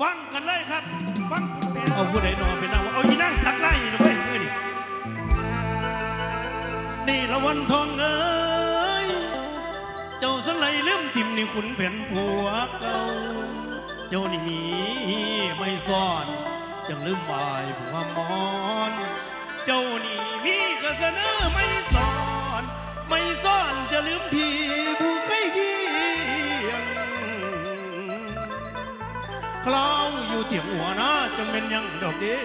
ฟังกันเลยครับ ฟังคุณเอาผู้ใดนอนไปนั่งเอาอีนั่งสักไล่นะเว้ยเมื่อนี่นี่ละวันทองเอ้ย เจ้าสังไรลืมทิมนี่คุณป็นผัวเก่า เจ้านี่มีไม่ซ่อนจังลืมบายผัวมอน เจ้านี่มีกระเสนอไม่ซ่อน ไม่ซ่อนจะลืมพี่ผู้ คล้าวอยู่เตียงหัวนะจังเป็นยังดอกเด้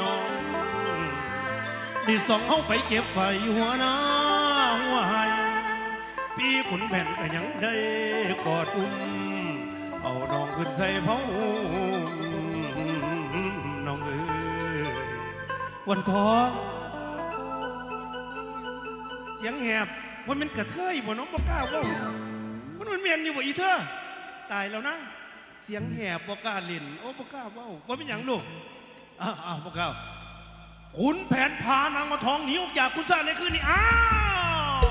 น้องดีสองเข้าไปเก็บไฟหัวนาหัวหายพี่ขุนแผ่นก็ยังได้กอดอุ้มเอาน้องขึ้นใส่เผาน้องเอ้ยวันขอเสียงแหบว่ามันกระเทยบ่น้องบ่กล้าว่ามันมันเมียนอยู่บ่อีเธอตายแล้วนะ เสียงแห่บ่กล้าเล่นโอ้บ่กล้าว่าว่าเป็นหยังลูกอ้าวอ้าวบ่ก้าขุนแผนพานางมาทองหนีออกจากคุณซ่าในคืนนี้อ้าว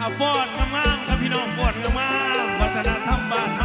อฟอดงามๆครับพี่น้องฟอดงามๆวัฒนธรรมบ้าน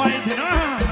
อยเถอะนะ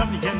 of the end.